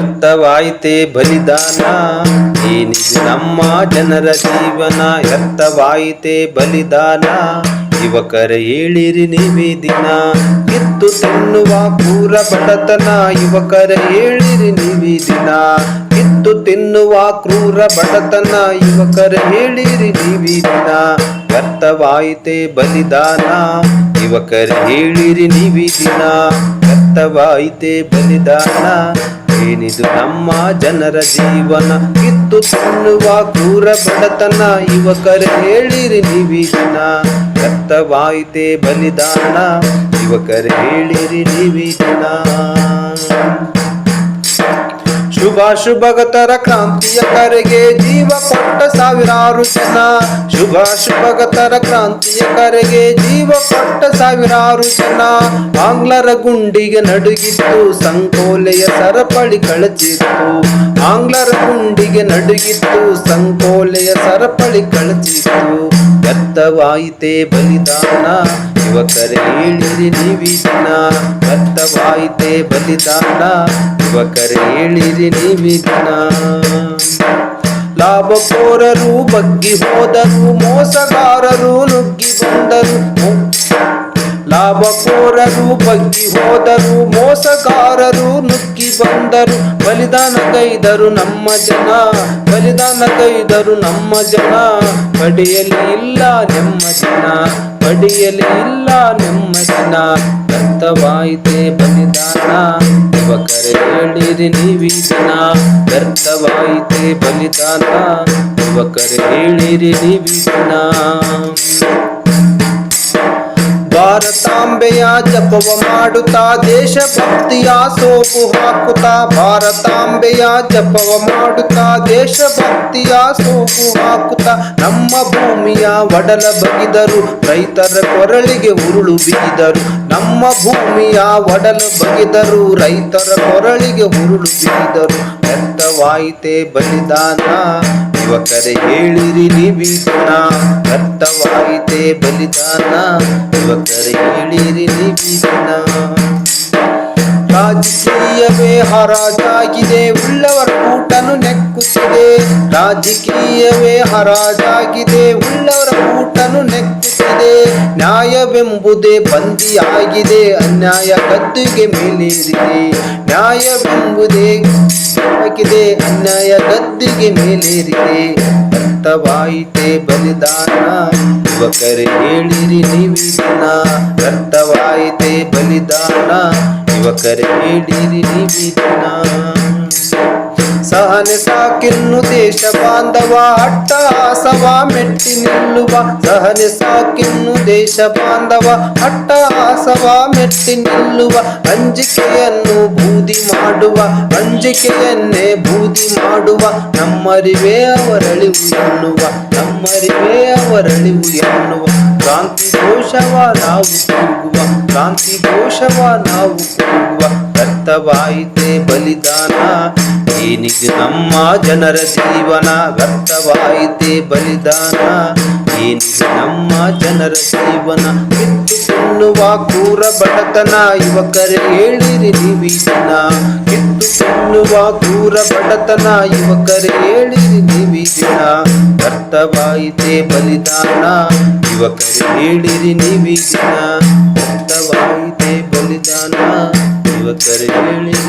ವ್ಯರ್ಥವಾಯಿತೆ ಬಲಿದಾನ. ಏನಿದು ನಮ್ಮ ಜನರ ಜೀವನ ವ್ಯರ್ಥವಾಯಿತೆ ಬಲಿದಾನ. ಯುವಕರ ಹೇಳಿರಿ ನಿವೇದಿನ ಕಿತ್ತು ತಿನ್ನುವ ಕ್ರೂರ ಬಡತನ. ಯುವಕರ ಹೇಳಿರಿ ನಿವೇದಿನ ಕಿತ್ತು ತಿನ್ನುವ ಕ್ರೂರ ಬಡತನ. ಯುವಕರ ಹೇಳಿರಿ ನಿವೇದಿನ ವ್ಯರ್ಥವಾಯಿತೆ ಬಲಿದಾನ. ಯುವಕರ ಹೇಳಿರಿ ನಿವೇದಿನ ವ್ಯರ್ಥವಾಯಿತೆ ಬಲಿದಾನ. ಏನಿದು ನಮ್ಮ ಜನರ ಜೀವನ? ಕಿತ್ತು ತಿನ್ನುವ ಕ್ರೂರ ಬಡತನ, ಯುವಕರು ಹೇಳಿರಿ ನಿವಿಜನ ರಕ್ತವಾಯಿತೆ ಬಲಿದಾನ, ಯುವಕರು ಹೇಳಿರಿ ನೀವೀ ದಿನ ಶುಭ ಶುಭಗತರ ಕ್ರಾಂತಿಯ ಕರೆಗೆ ಜೀವ ಕೊಟ್ಟ ಸಾವಿರಾರು ಜನ. ಶುಭ ಶುಭಗತರ ಕ್ರಾಂತಿಯ ಕರೆಗೆ ಜೀವ ಕೊಟ್ಟ ಸಾವಿರಾರು ಜನ. ಆಂಗ್ಲರ ಗುಂಡಿಗೆ ನಡುಗಿತ್ತು, ಸಂಕೋಲೆಯ ಸರಪಳಿ ಕಳಚಿತ್ತು. ಆಂಗ್ಲರ ಗುಂಡಿಗೆ ನಡುಗಿತ್ತು, ಸಂಕೋಲೆಯ ಸರಪಳಿ ಕಳಚಿತ್ತು. ವ್ಯರ್ಥವಾಯಿತೆ ಬಲಿದಾನ. ಯುವಕರೇ, ಹೇಳಿರಿ ನೀವಿದಿನ ವ್ಯರ್ಥವಾಯಿತೆ ಬಲಿದಾನ ಯುವಕರೇ, ಹೇಳಿರಿ ನೀವಿದಿನ ಲಾಭಕೋರರು ಬಗ್ಗಿ ಹೋದರು, ಮೋಸಗಾರರು ನುಗ್ಗಿ ಬಂದರು. ಲಾಭಕೋರರು ಬಗ್ಗಿ ಹೋದರು, ಮೋಸಗಾರರು ನುಗ್ಗಿ ಬಂದರು. ಬಲಿದಾನ ಕೈದರು ನಮ್ಮ ಜನ, ಬಲಿದಾನ ಕೈದರು ನಮ್ಮ ಜನ. ಪಡೆಯಲಿ ಇಲ್ಲ ನಮ್ಮ ಪಡೆಯಲಿ ಇಲ್ಲ ನೆಮ್ಮದಿನ ವ್ಯರ್ಥವಾಯಿತೆ ಬಲಿದಾನ. ಯುವಕರೇ ಹೇಳಿರಿ ನೀವೀ ದಿನ ವ್ಯರ್ಥವಾಯಿತೆ ಬಲಿದಾನ. ಯುವಕರೆ ಹೇಳಿರಿ ನೀವೀ ಭಾರತಾಂಬೆಯ ಜಪವ ಮಾಡುತ್ತಾ ದೇಶಭಕ್ತಿಯ ಸೋಪು ಹಾಕುತ್ತಾ ಭಾರತಾಂಬೆಯ ಜಪವ ಮಾಡುತ್ತಾ ದೇಶಭಕ್ತಿಯ ಸೋಪು ಹಾಕುತ್ತಾ ನಮ್ಮ ಭೂಮಿಯ ಒಡಲ ಬಗಿದರು, ರೈತರ ಕೊರಳಿಗೆ ಉರುಳು ಬಿಗಿದರು ನಮ್ಮ ಭೂಮಿಯ ಒಡಲು ಬಗಿದರು, ರೈತರ ಕೊರಳಿಗೆ ಉರುಳು ಬಿಗಿದರು ವ್ಯರ್ಥವಾಯಿತೆ ಬಲಿದಾನ? ಯುವಕರೇ ಹೇಳಿರಿ ನೀವೀ ದಿನ ವ್ಯರ್ಥವಾಯಿತೆ ಬಲಿದಾನ? ಯುವಕರೇ ಹರಾಜಾಗಿದೆ, ಉಳ್ಳವರ ಊಟನು ನೆಕ್ಕುತ್ತಿದೆ. ರಾಜಕೀಯವೇ ಹರಾಜಾಗಿದೆ, ಉಳ್ಳವರ ಊಟನು ನೆಕ್ಕುತ್ತಿದೆ. ನ್ಯಾಯವೆಂಬುದೇ ಬಂದಿಯಾಗಿದೆ, ಅನ್ಯಾಯ ಗದ್ದುಗೆ ಮೇಲೇರಿದೆ. ನ್ಯಾಯವೆಂಬುದೇ ಆಗಿದೆ, ಅನ್ಯಾಯ ಗದ್ದುಗೆ ಮೇಲೇರಿದೆ. ರಕ್ತವಾಯಿತೆ ಬಲಿದಾನ, ಯುವಕರೇ ಹೇಳಿರಿ ನೀವೀ ರಕ್ತವಾಯಿತೆ ಬಲಿದಾನ ಯುವಕರೇ ಹೇಳಿರಿ ನೀವೀ ದಿನ ಸಹನೆ ಸಾಕಿನ್ನು ದೇಶ ಬಾಂಧವ ಅಟ್ಟಹಾಸವ ಮೆಟ್ಟಿ ನಿಲ್ಲುವ. ಸಹನೆ ಸಾಕಿನ್ನು ದೇಶ ಬಾಂಧವ ಅಟ್ಟಹಾಸವ ಮೆಟ್ಟಿ ನಿಲ್ಲುವ. ಅಂಜಿಕೆಯನ್ನು ಬೂದಿ ಮಾಡುವ, ಅಂಜಿಕೆಯನ್ನೇ ಬೂದಿ ಮಾಡುವ. ನಮ್ಮರಿವೇ ಅವರಳಿವು ಎನ್ನುವ, ನಮ್ಮರಿವೇ ಅವರಳಿವು ಎನ್ನುವ. ಕ್ರಾಂತಿ ದೋಷವ ನಾವು ಕೂಗುವ ಕ್ರಾಂತಿ ದೋಷವ ನಾವು ಕೂಗುವ ವ್ಯರ್ಥವಾಯಿತೆ ಬಲಿದಾನ. ಏನಿಗೆ ನಮ್ಮ ಜನರ ಜೀವನ, ವ್ಯರ್ಥವಾಯಿತೆ ಬಲಿದಾನ. ಏನಿಗೆ ನಮ್ಮ ಜನರ ಜೀವನ ಕಿತ್ತು ತಿನ್ನುವ ಕ್ರೂರ ಬಡತನ. ಯುವಕರೇ ಹೇಳಿರಿ ನೀವೀ ದಿನ ಕಿತ್ತು ತಿನ್ನುವ ಕ್ರೂರ ಬಡತನ, ಯುವಕರೇ ಹೇಳಿರಿ ನಿವಿಗಿಣ ವ್ಯರ್ಥವಾಯಿತೆ ಬಲಿದಾನ, ಯುವಕರೇ ಹೇಳಿರಿ ನಿವಿಗಿಣ ವ್ಯರ್ಥವಾಯಿತೆ ಬಲಿದಾನ, ಯುವಕರೇ ಹೇಳಿರಿ